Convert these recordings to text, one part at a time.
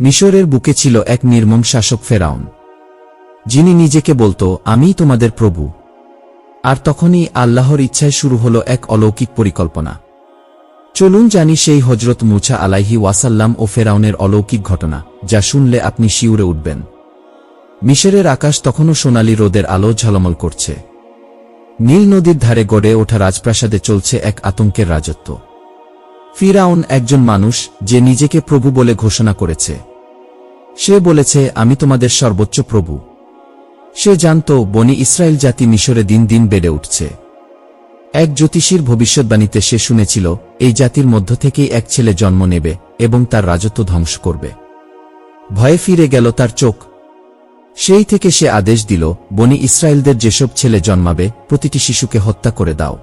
মিশরের বুকে ছিল এক নির্মম শাসক ফেরাউন। যিনি নিজেকে বলতো, আমিই তোমাদের প্রভু। আর তখনই আল্লাহর ইচ্ছায় শুরু হল এক অলৌকিক পরিকল্পনা। চলুন জানি সেই হজরত মুছা আলাইহি ওয়াসাল্লাম ও ফেরাউনের অলৌকিক ঘটনা, যা শুনলে আপনি শিউরে উঠবেন। মিশরের আকাশ তখনও সোনালি রোদের আলো ঝলমল করছে। নীল নদীর ধারে গড়ে ওঠা রাজপ্রাসাদে চলছে এক আতঙ্কের রাজত্ব। ফিরাউন একজন মানুষ, যে নিজেকে প্রভু বলে ঘোষণা করেছে। সে বলেছে, আমি তোমাদের সর্বোচ্চ প্রভু। সে জানত, বনি ইসরায়েল জাতি মিশরে দিন দিন বেড়ে উঠছে। এক জ্যোতিষীর ভবিষ্যৎবাণীতে সে শুনেছিল, এই জাতির মধ্য থেকেই এক ছেলে জন্ম নেবে এবং তার রাজত্ব ধ্বংস করবে। ভয়ে ফিরে গেল তার চোখ। সেই থেকে সে আদেশ দিল, বনি ইসরায়েলদের যেসব ছেলে জন্মাবে, প্রতিটি শিশুকে হত্যা করে দাও।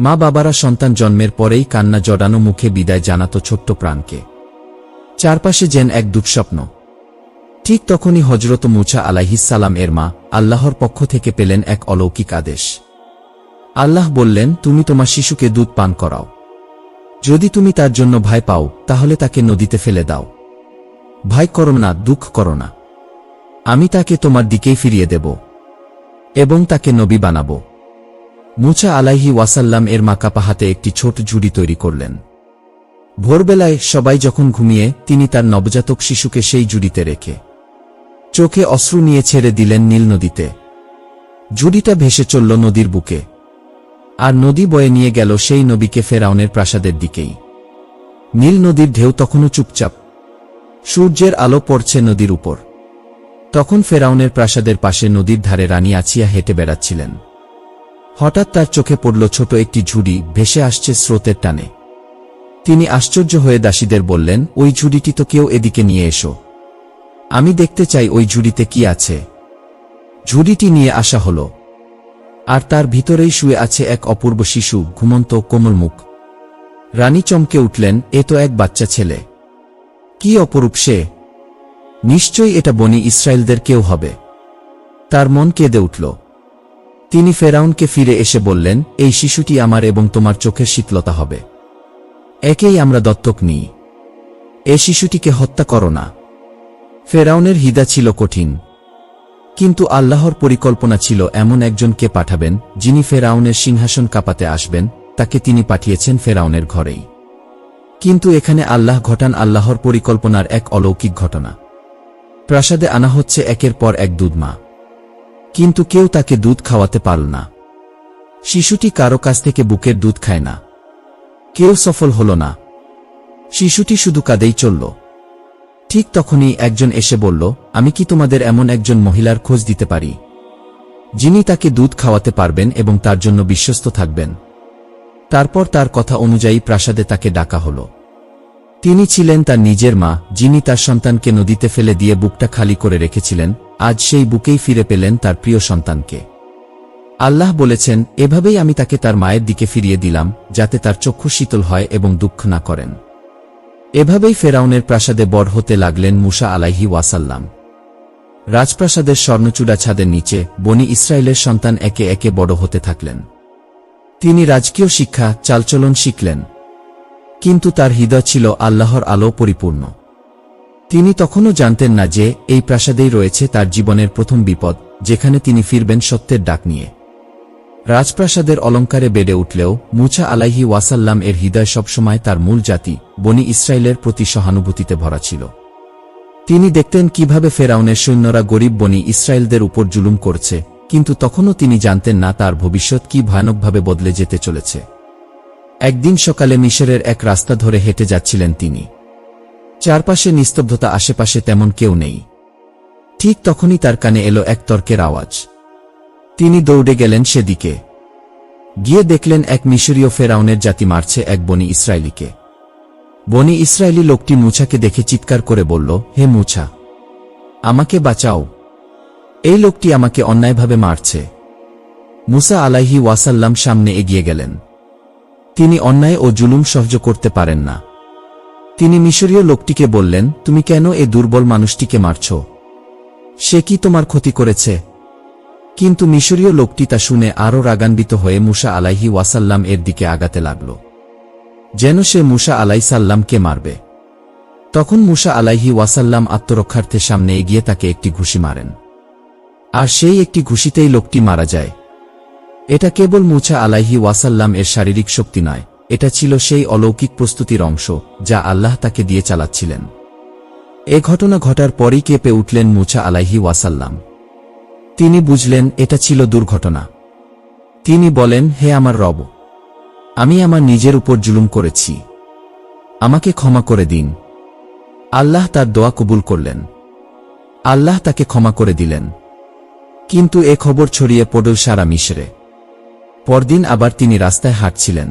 মা বাবারা সন্তান জন্মের পরেই কান্না জড়ানো মুখে বিদায় জানাত ছোট্ট প্রাণকে। চারপাশে যেন এক দুঃস্বপ্ন। ঠিক তখনই হজরত মুছা আলাহিসাল্লাম এর মা আল্লাহর পক্ষ থেকে পেলেন এক অলৌকিক আদেশ। আল্লাহ বললেন, তুমি তোমার শিশুকে দুধ পান করাও। যদি তুমি তার জন্য ভয় পাও, তাহলে তাকে নদীতে ফেলে দাও। ভয় করো না, দুঃখ করো না। আমি তাকে তোমার দিকেই ফিরিয়ে দেব এবং তাকে নবী বানাব। মুছা আলাইহি ওয়াসাল্লাম এর মাকাপা হাতে একটি ছোট ঝুড়ি তৈরি করলেন। ভোরবেলায় সবাই যখন ঘুমিয়ে, তিনি তার নবজাতক শিশুকে সেই জুড়িতে রেখে চোখে অশ্রু নিয়ে ছেড়ে দিলেন নীল নদীতে। জুড়িটা ভেসে চলল নদীর বুকে। আর নদী বয়ে নিয়ে গেল সেই নবীকে ফেরাউনের প্রাসাদের দিকেই। নীল নদীর ঢেউ তখনও চুপচাপ। সূর্যের আলো পড়ছে নদীর উপর। তখন ফেরাউনের প্রাসাদের পাশে নদীর ধারে রানী আছিয়া হেঁটে বেড়াচ্ছিলেন। হঠাৎ তার চোখে পড়ল ছোট একটি ঝুড়ি, ভেসে আসছে স্রোতের টানে। তিনি আশ্চর্য হয়ে দাসীদের বললেন, ওই ঝুড়িটি তো কেউ এদিকে নিয়ে এসো। আমি দেখতে চাই ওই ঝুড়িতে কি আছে। ঝুড়িটি নিয়ে আসা হল। আর তার ভিতরেই শুয়ে আছে এক অপূর্ব শিশু, ঘুমন্ত, কোমল মুখ। রানী চমকে উঠলেন, এ তো এক বাচ্চা ছেলে। কি অপরূপ সে। নিশ্চয়ই এটা বনি ইসরায়েলদের কেউ হবে। তার মন কেঁদে উঠল। তিনি ফেরাউনকে ফিরে এসে বললেন, এই শিশুটি আমার এবং তোমার চোখের শীতলতা হবে। একেই আমরা দত্তক নিই। এ শিশুটিকে হত্যা করো না। ফেরাউনের হিদা ছিল কঠিন। কিন্তু আল্লাহর পরিকল্পনা ছিল এমন একজনকে পাঠাবেন, যিনি ফেরাউনের সিংহাসন কাপাতে আসবেন, তাকে তিনি পাঠিয়েছেন ফেরাউনের ঘরেই। কিন্তু এখানে আল্লাহ ঘটান আল্লাহর পরিকল্পনার এক অলৌকিক ঘটনা। প্রাসাদে আনা হচ্ছে একের পর এক দুধমা। কিন্তু কেউ তাকে দুধ খাওয়াতে পারল না। শিশুটি কারও কাছ থেকে বুকের দুধ খায় না। কেউ সফল হল না। শিশুটি শুধু কাঁদেই চলল। ঠিক তখনই একজন এসে বলল, আমি কি তোমাদের এমন একজন মহিলার খোঁজ দিতে পারি? যিনি তাকে দুধ খাওয়াতে পারবেন এবং তার জন্য বিশ্বস্ত থাকবেন। তারপর তার কথা অনুযায়ী প্রাসাদে তাকে ডাকা হল। তিনি ছিলেন তার নিজের মা, যিনি তার সন্তানকে নদীতে ফেলে দিয়ে বুকটা খালি করে রেখেছিলেন, আজ সেই বুকেই ফিরে পেলেন তার প্রিয় সন্তানকে। আল্লাহ বলেছেন, এভাবেই আমি তাকে তার মায়ের দিকে ফিরিয়ে দিলাম, যাতে তার চক্ষু শীতল হয় এবং দুঃখ না করেন। এভাবেই ফেরাউনের প্রাসাদে বড় হতে লাগলেন মুসা আলাইহি ওয়াসাল্লাম। রাজপ্রাসাদের স্বর্ণচূড়া ছাদের নিচে বনি ইসরায়েলের সন্তান একে একে বড় হতে থাকলেন। তিনি রাজকীয় শিক্ষা, চালচলন শিখলেন। কিন্তু তার হৃদয় ছিল আল্লাহর আলো পরিপূর্ণ। তিনি তখনও জানতেন না যে এই প্রাসাদেই রয়েছে তার জীবনের প্রথম বিপদ, যেখানে তিনি ফিরবেন সত্যের ডাক নিয়ে। রাজপ্রাসাদের অলঙ্কারে বেড়ে উঠলেও মুছা আলাইহি ওয়াসাল্লাম এর হৃদয় সবসময় তার মূল জাতি, বনি ইসরায়েলের প্রতি সহানুভূতিতে ভরা ছিল। তিনি দেখতেন কীভাবে ফেরাউনের সৈন্যরা গরিব বনি ইসরায়েলদের উপর জুলুম করছে, কিন্তু তখনও তিনি জানতেন না তার ভবিষ্যৎ কি ভয়ানকভাবে বদলে যেতে চলেছে। একদিন সকালে মিশরের এক রাস্তা ধরে হেঁটে যাচ্ছিলেন তিনি। চারপাশে নিস্তব্ধতা, আশেপাশে তেমন কেউ নেই। ঠিক তখনই তার কানে এলো এক তর্কের আওয়াজ। তিনি দৌড়ে গেলেন সেদিকে। গিয়ে দেখলেন এক মিশরীয় ফেরাউনের জাতি মারছে এক বনি ইসরায়েলিকে। বনি ইসরায়েলি লোকটি মুছাকে দেখে চিৎকার করে বলল, হে মুছা, আমাকে বাঁচাও। এই লোকটি আমাকে অন্যায়ভাবে মারছে। মুসা আলাইহি ওয়াসাল্লাম সামনে এগিয়ে গেলেন। তিনি অন্যায় ও জুলুম সহ্য করতে পারেন না। তিনি মিশরীয় লোকটিকে বললেন, তুমি কেন এ দুর্বল মানুষটিকে মারছ? সে কি তোমার ক্ষতি করেছে? কিন্তু মিশরীয় লোকটি তা শুনে আরও রাগান্বিত হয়ে মুসা আলাইহি ওয়াসাল্লাম এর দিকে আগাতে লাগল। যেন সে মুসা আলাই সাল্লামকে মারবে। তখন মুসা আলাইহি ওয়াসাল্লাম আত্মরক্ষার্থে সামনে এগিয়ে তাকে একটি ঘুষি মারেন। আর সেই একটি ঘুষিতেই লোকটি মারা যায়। এটা কেবল মুছা আলাইহি ওয়াসাল্লাম এর শারীরিক শক্তি নয়, এটা ছিল সেই অলৌকিক প্রস্তুতির অংশ, যা আল্লাহ তাকে দিয়ে চালাচ্ছিলেন। এ ঘটনা ঘটার পরই কেঁপে উঠলেন মুছা আলাইহি ওয়াসাল্লাম। তিনি বুঝলেন এটা ছিল দুর্ঘটনা। তিনি বলেন, হে আমার রব, আমি আমার নিজের উপর জুলুম করেছি। আমাকে ক্ষমা করে দিন। আল্লাহ তার দোয়া কবুল করলেন। আল্লাহ তাকে ক্ষমা করে দিলেন। কিন্তু এ খবর ছড়িয়ে পড়ল সারা মিশরে। পরদিন আবার তিনি রাস্তায় হাঁটছিলেন।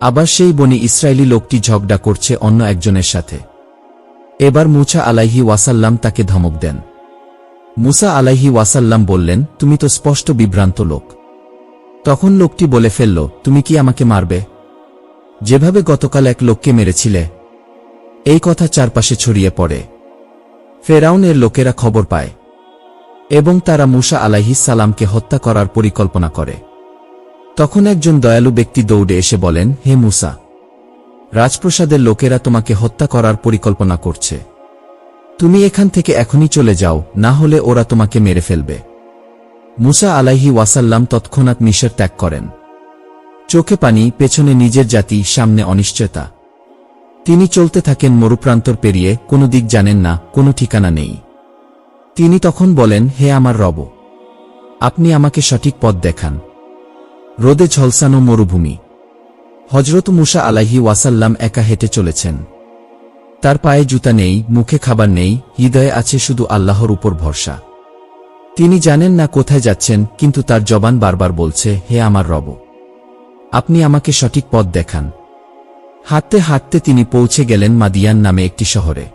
আবার সেই বনি ইসরায়েলি লোকটি ঝগড়া করছে অন্য একজনের সাথে। এবার মুছা আলাইহি ওয়াসাল্লাম তাকে ধমক দেন। মুসা আলাইহি ওয়াসাল্লাম বললেন, তুমি তো স্পষ্ট বিভ্রান্ত লোক। তখন লোকটি বলে ফেলল, তুমি কি আমাকে মারবে? যেভাবে গতকাল এক লোককে মেরেছিলে, এই কথা চারপাশে ছড়িয়ে পড়ে। ফেরাউনের লোকেরা খবর পায় এবং তারা মুসা সালামকে হত্যা করার পরিকল্পনা করে। তখন একজন দয়ালু ব্যক্তি দৌড়ে এসে বলেন, হে মুসা, রাজপ্রসাদের লোকেরা তোমাকে হত্যা করার পরিকল্পনা করছে। তুমি এখান থেকে এখনই চলে যাও, না হলে ওরা তোমাকে মেরে ফেলবে। মুসা আলাইহি ওয়াসাল্লাম তৎক্ষণাৎ মিশর ত্যাগ করেন। চোখে পানি, পেছনে নিজের জাতি, সামনে অনিশ্চয়তা। তিনি চলতে থাকেন মরুপ্রান্তর পেরিয়ে, কোনো দিক জানেন না, কোনো ঠিকানা নেই। তিনি তখন বলেন, হে আমার রব, আপনি আমাকে সঠিক পথ দেখান। রোদে ঝলসানো মরুভূমি। হজরত মুসা আলাহি ওয়াসাল্লাম একা হেঁটে চলেছেন। তার পায়ে জুতা নেই, মুখে খাবার নেই, হৃদয়ে আছে শুধু আল্লাহর উপর ভরসা। তিনি জানেন না কোথায় যাচ্ছেন, কিন্তু তার জবান বারবার বলছে, হে আমার রব, আপনি আমাকে সঠিক পথ দেখান। হাঁটতে হাঁটতে তিনি পৌঁছে গেলেন মাদিয়ান নামে একটি শহরে।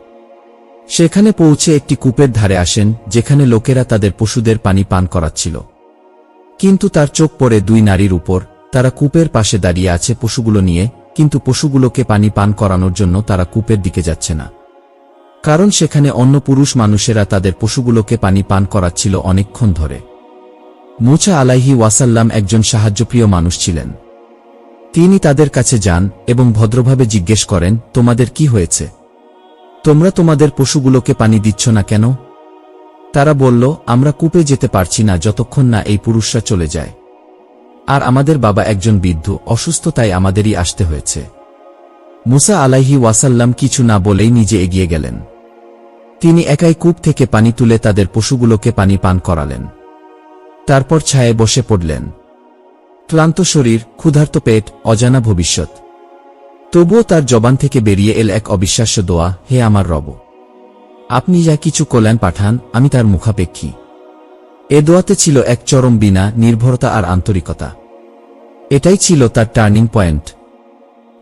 সেখানে পৌঁছে একটি কূপের ধারে আসেন, যেখানে লোকেরা তাদের পশুদের পানি পান করাচ্ছিল। কিন্তু তার চোখ পড়ে দুই নারীর উপর, তারা কূপের পাশে দাঁড়িয়ে আছে পশুগুলো নিয়ে কিন্তু পশুগুলোকে পানি পান করানোর জন্য তারা কূপের দিকে যাচ্ছে না। কারণ সেখানে অন্য পুরুষ মানুষেরা তাদের পশুগুলোকে পানি পান করাচ্ছিল অনেকক্ষণ ধরে। মুছা আলাইহি ওয়াসাল্লাম একজন সাহায্যপ্রিয় মানুষ ছিলেন। তিনি তাদের কাছে যান এবং ভদ্রভাবে জিজ্ঞেস করেন, তোমাদের কি হয়েছে? তোমরা তোমাদের পশুগুলোকে পানি দিচ্ছ না কেন? তারা বলল, আমরা কূপে যেতে পারছি না যতক্ষণ না এই পুরুষরা চলে যায়। আর আমাদের বাবা একজন বৃদ্ধ, অসুস্থ তাই আমাদেরই আসতে হয়েছে। মুসা আলাইহি ওয়াসাল্লাম কিছু না বলেই নিজে এগিয়ে গেলেন। তিনি একাই কূপ থেকে পানি তুলে তাদের পশুগুলোকে পানি পান করালেন। তারপর ছায়ে বসে পড়লেন। ক্লান্ত শরীর, ক্ষুধার্ত পেট, অজানা ভবিষ্যৎ। তবুও তার জবান থেকে বেরিয়ে এল এক অবিশ্বাস্য দোয়া, হে আমার রব, আপনি যা কিছু কল্যাণ পাঠান, আমি তার মুখাপেক্ষী। এ দোয়াতে ছিল এক চরম বিনা নির্ভরতা আর আন্তরিকতা। এটাই ছিল তার টার্নিং পয়েন্ট।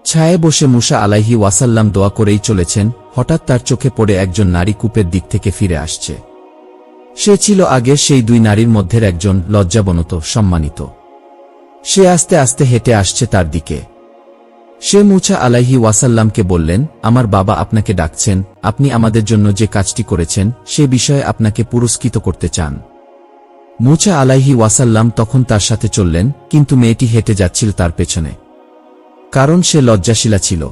ছায়ে বসে মুসা আলাইহি ওয়াসাল্লাম দোয়া করেই চলেছেন, হঠাৎ তার চোখে পড়ে একজন নারী কূপের দিক থেকে ফিরে আসছে। সে ছিল আগে সেই দুই নারীর মধ্যের একজন লজ্জাবনত, সম্মানিত। সে আস্তে আস্তে হেঁটে আসছে তার দিকে। সে মুছা আলাইহি ওয়াসাল্লামকে বললেন, আমার বাবা আপনাকে ডাকছেন, আপনি আমাদের জন্য যে কাজটি করেছেন, সে বিষয়ে আপনাকে পুরস্কৃত করতে চান। মুছা আলাইহি ওয়াসাল্লাম তখন তার সাথে চললেন, কিন্তু মেয়েটি হেঁটে যাচ্ছিল তার পেছনে। কারণ সে লজ্জাশীলা ছিল।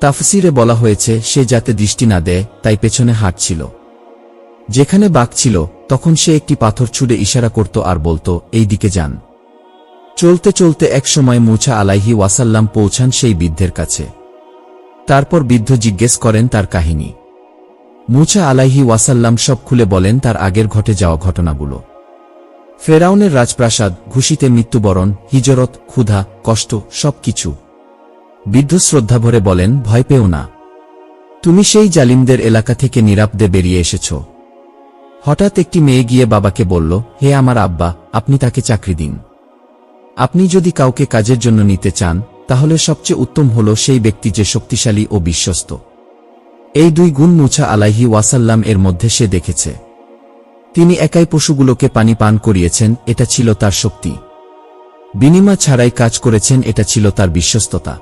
তাফসিরে বলা হয়েছে, সে যাতে দৃষ্টি না দেয়, তাই পেছনে হাঁটছিল। যেখানে বাঘ ছিল, তখন সে একটি পাথর ছুড়ে ইশারা করত আর বলতো, এই দিকে যান। চলতে চলতে একসময় মুছা আলাইহি ওয়াসাল্লাম পৌঁছান সেই বৃদ্ধের কাছে। তারপর বৃদ্ধ জিজ্ঞেস করেন তার কাহিনী। মুছা আলাইহি ওয়াসাল্লাম সব খুলে বলেন তার আগের ঘটে যাওয়া ঘটনাগুলো। ফেরাউনের রাজপ্রাসাদ, ঘুষিতে মৃত্যুবরণ, হিজরত, ক্ষুধা, কষ্ট, সবকিছু। বৃদ্ধ শ্রদ্ধাভরে বলেন, ভয় পেও না। তুমি সেই জালিমদের এলাকা থেকে নিরাপদে বেরিয়ে এসেছ। হঠাৎ একটি মেয়ে গিয়ে বাবাকে বলল, হে আমার আব্বা, আপনি তাকে চাকরি দিন। আপনি যদি কাউকে কাজের জন্য নিতে চান, তাহলে সবচেয়ে উত্তম হল সেই ব্যক্তি যে শক্তিশালী ও বিশ্বস্ত। এই দুই গুণ মুছা আলাইহি ওয়াসাল্লাম এর মধ্যে সে দেখেছে। তিনি একাই পশুগুলোকে পানি পান করিয়েছেন, এটা ছিল তার শক্তি। বিনিমা ছাড়াই কাজ করেছেন, এটা ছিল তার বিশ্বস্ততা।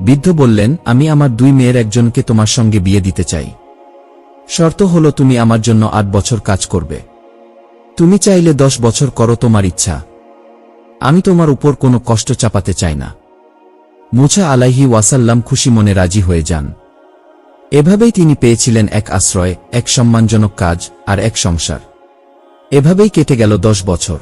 বৃদ্ধ বললেন, আমি আমার দুই মেয়ের একজনকে তোমার সঙ্গে বিয়ে দিতে চাই। শর্ত হল তুমি আমার জন্য আট বছর কাজ করবে। তুমি চাইলে দশ বছর করো তোমার ইচ্ছা। আমি তোমার উপর কোনো কষ্ট চাপাতে চাই না। মুছা আলাইহি ওয়াসাল্লাম খুশি মনে রাজি হয়ে যান। এভাবেই তিনি পেয়েছিলেন এক আশ্রয়, এক সম্মানজনক কাজ, আর এক সংসার। এভাবেই কেটে গেল দশ বছর।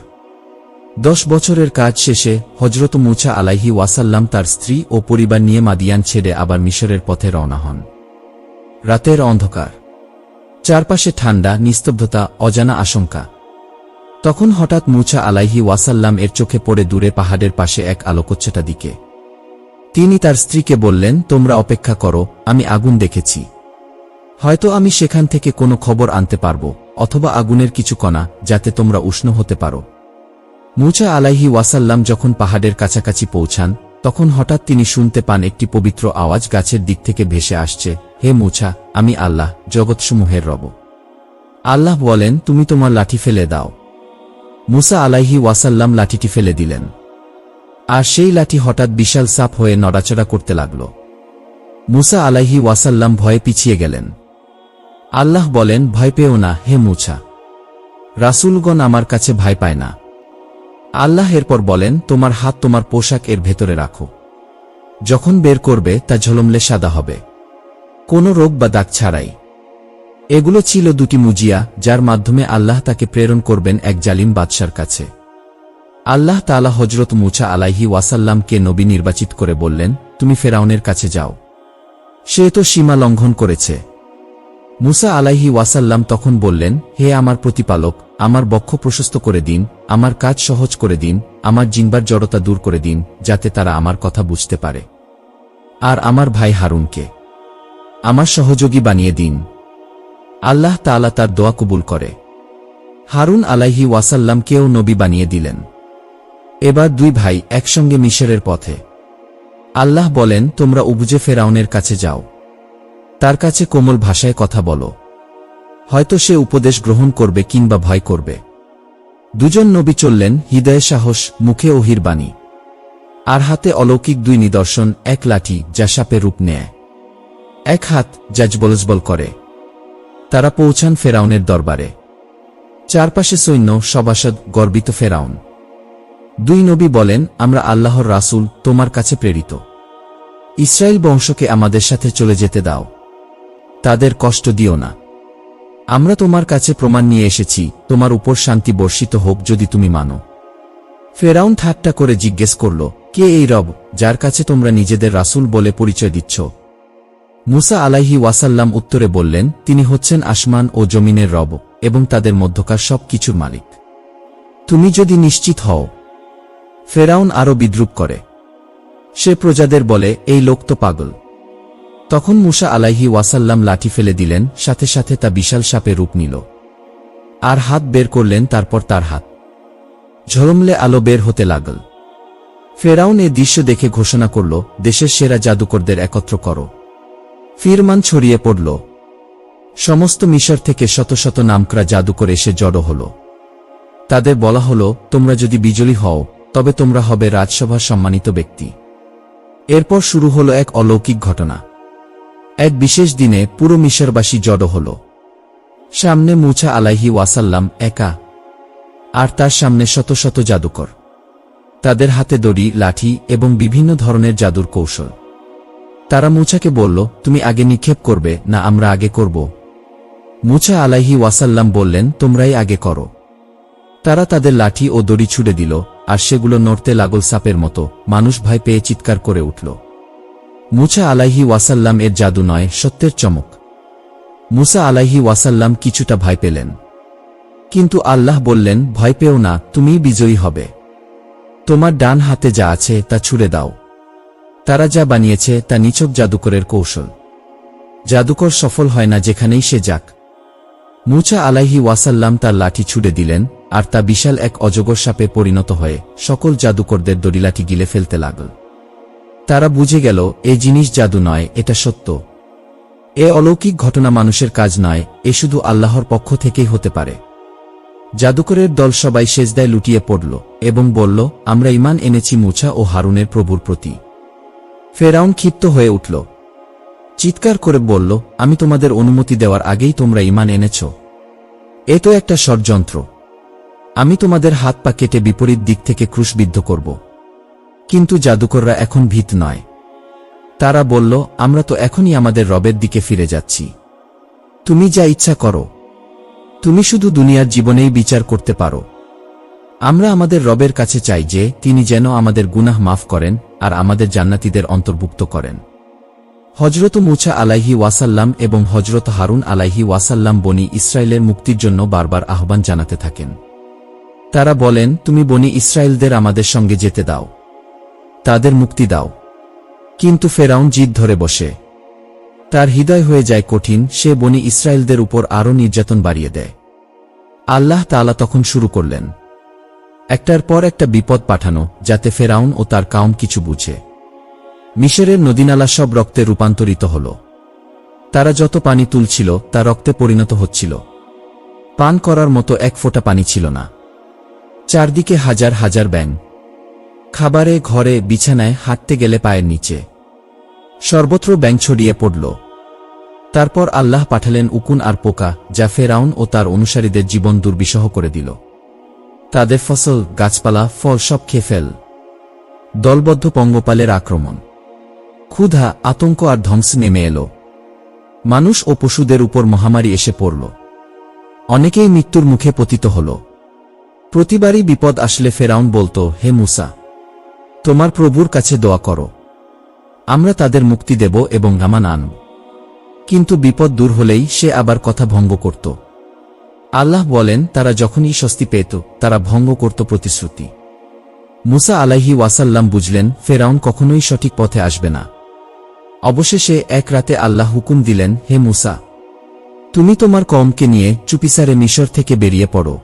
দশ বছরের কাজ শেষে হজরত মুছা আলাইহি ওয়াসাল্লাম তার স্ত্রী ও পরিবার নিয়ে মাদিয়ান ছেড়ে আবার মিশরের পথে রওনা হন। রাতের অন্ধকার। চারপাশে ঠান্ডা, নিস্তব্ধতা, অজানা আশঙ্কা। তখন হঠাৎ মুছা আলাইহি ওয়াসাল্লাম এর চোখে পড়ে দূরে পাহাড়ের পাশে এক আলোকচ্ছটা দিকে। তিনি তার স্ত্রীকে বললেন, তোমরা অপেক্ষা করো, আমি আগুন দেখেছি। হয়তো আমি সেখান থেকে কোনো খবর আনতে পারব, অথবা আগুনের কিছু কণা, যাতে তোমরা উষ্ণ হতে পারো। মুচা আলাইহি ওয়াসাল্লাম যখন পাহাড়ের কাছাকাছি পৌঁছান, তখন হঠাৎ তিনি শুনতে পান একটি পবিত্র আওয়াজ গাছের দিক থেকে ভেসে আসছে, হে মুছা আমি আল্লাহ, জগৎসমূহের রব। আল্লাহ বলেন, তুমি তোমার লাঠি ফেলে দাও। মুসা আলাইহি ওয়াসাল্লাম লাঠিটি ফেলে দিলেন। আর সেই লাঠি হঠাৎ বিশাল সাপ হয়ে নড়াচড়া করতে লাগল। মুসা আলাইহি ওয়াসাল্লাম ভয়ে পিছিয়ে গেলেন। আল্লাহ বলেন, ভয় পেও না, হে মুছা। রাসূলগণ আমার কাছে ভয় পায় না। আল্লাহ এরপর বলেন, তোমার হাত তোমার পোশাক এর ভেতরে রাখো। যখন বের করবে, তা ঝলমলে সাদা হবে। কোনো রোগ বা দাগ ছাড়াই। এগুলো ছিল দুটি মুজিয়া, যার মাধ্যমে আল্লাহ তাকে প্রেরণ করবেন এক জালিম বাদশার কাছে। আল্লাহ তালা হজরত মুছা আলাইহি ওয়াসাল্লামকে নবী নির্বাচিত করে বললেন, তুমি ফেরাউনের কাছে যাও। সে তো সীমা লঙ্ঘন করেছে। মুসা আলাইহি ওয়াসাল্লাম তখন বললেন, হে আমার প্রতিপালক, আমার বক্ষ প্রশস্ত করে দিন, আমার কাজ সহজ করে দিন, আমার জিনবার জড়তা দূর করে দিন, যাতে তারা আমার কথা বুঝতে পারে। আর আমার ভাই হারুনকে আমার সহযোগী বানিয়ে দিন। আল্লাহ তাআলা তার দোয়া কবুল করে। হারুন আলাইহি ওয়াসাল্লামকেও নবী বানিয়ে দিলেন। এবার দুই ভাই একসঙ্গে মিশরের পথে। আল্লাহ বলেন, তোমরা উবুজে ফেরাউনের কাছে যাও। তার কাছে কোমল ভাষায় কথা বলো। হয়তো সে উপদেশ গ্রহণ করবে কিংবা ভয় করবে। দুজন নবী চললেন, হৃদয়ে সাহস, মুখে ওহির বাণী। আর হাতে অলৌকিক দুই নিদর্শন, এক লাঠি, যা সাপে রূপ নেয়। এক হাত, যা বলজবল করে। তারা পৌঁছান ফেরাউনের দরবারে। চারপাশে সৈন্য, সভাসদ, গর্বিত ফেরাউন। দুই নবী বলেন, আমরা আল্লাহর রাসূল, তোমার কাছে প্রেরিত। ইসরায়েল বংশকে আমাদের সাথে চলে যেতে দাও। তাদের কষ্ট দিও না। আমরা তোমার কাছে প্রমাণ নিয়ে এসেছি, তোমার উপর শান্তি বর্ষিত হোক যদি তুমি মানো। ফেরাউন ঠাট্টা করে জিজ্ঞেস করল, কে এই রব, যার কাছে তোমরা নিজেদের রাসূল বলে পরিচয় দিচ্ছ? মুসা আলাইহি ওয়াসাল্লাম উত্তরে বললেন, তিনি হচ্ছেন আসমান ও জমিনের রব এবং তাদের মধ্যকার সব কিছুর মালিক। তুমি যদি নিশ্চিত হও ফেরাউন আরও বিদ্রুপ করে। সে প্রজাদের বলে, এই লোক তো পাগল। তখন মুসা আলাইহি ওয়াসাল্লাম লাঠি ফেলে দিলেন, সাথে সাথে তা বিশাল সাপে রূপ নিল। আর হাত বের করলেন, তারপর তার হাত। ঝরমলে আলো বের হতে লাগল। ফেরাউন এ দৃশ্য দেখে ঘোষণা করল, দেশের সেরা জাদুকরদের একত্র করো। ফিরমান ছড়িয়ে পড়ল। সমস্ত মিশর থেকে শত শত নামকরা জাদুকর এসে জড়ো হল। তাদের বলা হল, তোমরা যদি বিজয়ী হও তবে তোমরা হবে রাজসভার সম্মানিত ব্যক্তি। এরপর শুরু হল এক অলৌকিক ঘটনা। এক বিশেষ দিনে পুরো মিশরবাসী জড়ো হল। সামনে মুছা আলাইহি ওয়াসাল্লাম একা, আর তার সামনে শত শত জাদুকর। তাদের হাতে দড়ি, লাঠি এবং বিভিন্ন ধরনের জাদুর কৌশল। তারা মুছাকে বলল, তুমি আগে নিক্ষেপ করবে, না আমরা আগে করব। মুছা আলাইহি ওয়াসাল্লাম বললেন, তোমরাই আগে করো। তারা তাদের লাঠি ও দড়ি ছুড়ে দিল আর সেগুলো নড়তে লাগল সাপের মতো। মানুষ ভয় পেয়ে চিৎকার করে উঠল। মুছা আলাইহি ওয়াসাল্লাম এর জাদু নয়, সত্যের চমক। মুসা আলাইহি ওয়াসাল্লাম কিছুটা ভয় পেলেন। কিন্তু আল্লাহ বললেন, ভয় পেও না, তুমিই বিজয়ী হবে। তোমার ডান হাতে যা আছে, তা ছুড়ে দাও। তারা যা বানিয়েছে, তা নিছক জাদুকরের কৌশল। জাদুকর সফল হয় না যেখানেই সে যাক। মুচা আলাইহি ওয়াসাল্লাম তার লাঠি ছুড়ে দিলেন আর তা বিশাল এক অজগর সাপে পরিণত হয়ে সকল জাদুকরদের দড়িলাটি গিলে ফেলতে লাগল। তারা বুঝে গেল, এ জিনিস জাদু নয়, এটা সত্য। এ অলৌকিক ঘটনা মানুষের কাজ নয়, এ শুধু আল্লাহর পক্ষ থেকেই হতে পারে। জাদুকরের দল সবাই সেজদায় লুটিয়ে পড়ল এবং বলল, আমরা ইমান এনেছি মুছা ও হারুনের প্রভুর প্রতি। ফেরাউন ক্ষিপ্ত হয়ে উঠল। চিৎকার করে বলল, আমি তোমাদের অনুমতি দেওয়ার আগেই তোমরা ইমান এনেছ। এ তো একটা ষড়যন্ত্র। আমি তোমাদের হাত পা কেটে বিপরীত দিক থেকে ক্রুশবিদ্ধ করব। কিন্তু জাদুকররা এখন ভীত নয়। তারা বলল, আমরা তো এখনই আমাদের রবের দিকে ফিরে যাচ্ছি। তুমি যা ইচ্ছা করো। তুমি শুধু দুনিয়ার জীবনেই বিচার করতে পারো। আমরা আমাদের রবের কাছে চাই যে, তিনি যেন আমাদের গুনাহ মাফ করেন আর আমাদের জান্নাতিদের অন্তর্ভুক্ত করেন। হজরত মুছা আলাইহি ওয়াসাল্লাম এবং হজরত হারুন আলাইহি ওয়াসাল্লাম বনি ইসরায়েলের মুক্তির জন্য বারবার আহ্বান জানাতে থাকেন। তারা বলেন, তুমি বনি ইসরায়েলদের আমাদের সঙ্গে যেতে দাও। তাদের মুক্তি দাও। কিন্তু ফেরাউন জিদ ধরে বসে। তার হৃদয় হয়ে যায় কঠিন, সে বনি ইসরায়েলদের উপর আরও নির্যাতন বাড়িয়ে দেয়। আল্লাহ তাআলা তখন শুরু করলেন। একটার পর একটা বিপদ পাঠানো, যাতে ফেরাউন ও তার কাউম কিছু বুঝে। মিশরের নদীনালা সব রক্তে রূপান্তরিত হল। তারা যত পানি তুলছিল, তা রক্তে পরিণত হচ্ছিল। পান করার মতো এক ফোঁটা পানি ছিল না। চারদিকে হাজার হাজার ব্যাং খাবারে, ঘরে, বিছানায় হাঁটতে গেলে পায়ের নিচে। সর্বত্র ব্যাং ছড়িয়ে পড়ল। তারপর আল্লাহ পাঠালেন উকুন আর পোকা, যা ফেরাউন ও তার অনুসারীদের জীবন দুর্বিষহ করে দিল। তাদের ফসল, গাছপালা, ফল সব খেয়ে ফেল। দলবদ্ধ পঙ্গপালের আক্রমণ। ক্ষুধা, আতঙ্ক আর ধ্বংস নেমে এলো। মানুষ ও পশুদের উপর মহামারী এসে পড়ল। অনেকেই মৃত্যুর মুখে পতিত হল। প্রতিবারই বিপদ আসলে ফেরাউন বলতো, হে মুসা, তোমার প্রভুর কাছে দোয়া করো। আমরা তাদের মুক্তি দেব এবং গামান আনব। কিন্তু বিপদ দূর হলেই সে আবার কথা ভঙ্গ করত। আল্লাহ বলেন, তারা যখনই স্বস্তি পেত, তারা ভঙ্গ করত প্রতিশ্রুতি। মুসা আলাইহি ওয়াসাল্লাম বুঝলেন, ফেরাউন কখনোই সঠিক পথে আসবে না। অবশেষে এক রাতে আল্লাহ হুকুম দিলেন, হে মুসা, তুমি তোমার কমকে নিয়ে চুপিসারে মিশর থেকে বেরিয়ে পড়ো।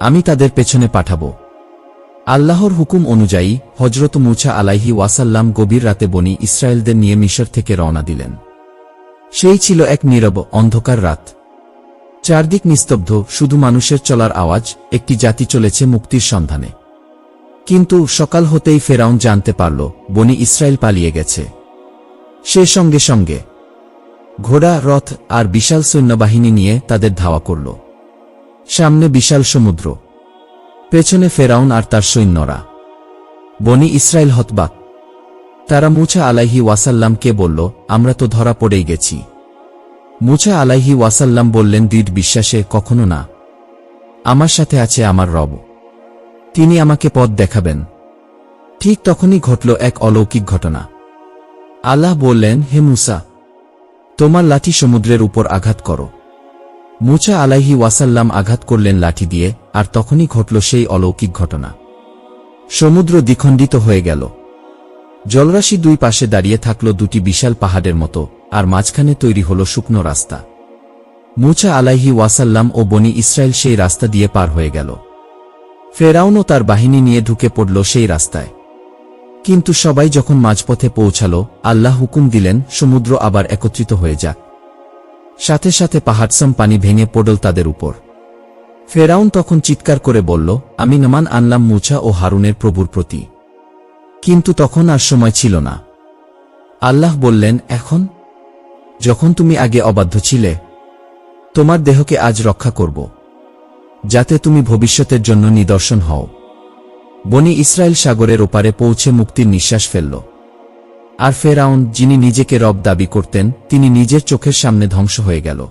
আমি তাদের পেছনে পাঠাব। আল্লাহর হুকুম অনুযায়ী হজরত মুছা আলাইহি ওয়াসাল্লাম গভীর রাতে বনি ইসরায়েলদের নিয়ে মিশর থেকে রওনা দিলেন। সেই ছিল এক নীরব, অন্ধকার রাত। চারদিক নিস্তব্ধ, শুধু মানুষের চলার আওয়াজ, একটি জাতি চলেছে মুক্তির সন্ধানে। কিন্তু সকাল হতেই ফেরাউন জানতে পারল, বনি ইসরায়েল পালিয়ে গেছে। সে সঙ্গে সঙ্গে ঘোড়া, রথ আর বিশাল সৈন্যবাহিনী নিয়ে তাদের ধাওয়া করল। সামনে বিশাল সমুদ্র। পেছনে ফেরাউন আর তার সৈন্যরা। বনি ইসরায়েল হতবাক তারা মুছা আলাইহি ওয়াসাল্লামকে বলল, আমরা তো ধরা পড়েই গেছি। মুছা আলাইহি ওয়াসাল্লাম বললেন, দৃঢ় বিশ্বাসে কখনো না। আমার সাথে আছে আমার রব। তিনি আমাকে পথ দেখাবেন। ঠিক তখনই ঘটল এক অলৌকিক ঘটনা। আল্লাহ বললেন, হে মুসা, তোমার লাঠি সমুদ্রের উপর আঘাত করো। মুচা আলাইহি ওয়াসাল্লাম আঘাত করলেন লাঠি দিয়ে, আর তখনই ঘটল সেই অলৌকিক ঘটনা। সমুদ্র দ্বিখণ্ডিত হয়ে গেল। জলরাশি দুই পাশে দাঁড়িয়ে থাকল দুটি বিশাল পাহাড়ের মতো, আর মাঝখানে তৈরি হল শুকনো রাস্তা। মুচা আলাইহি ওয়াসাল্লাম ও বনি ইসরায়েল সেই রাস্তা দিয়ে পার হয়ে গেল। ফেরাউনও তার বাহিনী নিয়ে ঢুকে পড়ল সেই রাস্তায়। কিন্তু সবাই যখন মাঝপথে পৌঁছাল, আল্লাহ হুকুম দিলেন, সমুদ্র আবার একত্রিত হয়ে যাক। সাথে সাথে পাহাড়সম পানি ভেঙে পড়ল তাদের উপর। ফেরাউন তখন চিৎকার করে বলল, আমি নমান আনলাম মুছা ও হারুনের প্রভুর প্রতি। কিন্তু তখন আর সময় ছিল না। আল্লাহ বললেন, এখন যখন তুমি আগে অবাধ্য ছিলে, তোমার দেহকে আজ রক্ষা করব, যাতে তুমি ভবিষ্যতের জন্য নিদর্শন হও। বনি ইসরায়েল সাগরের ওপারে পৌঁছে মুক্তির নিঃশ্বাস ফেলল। আর ফেরাউন যিনি নিজেকে রব দাবি করতেন তিনি নিজের চোখের সামনে ধ্বংস হয়ে গেল।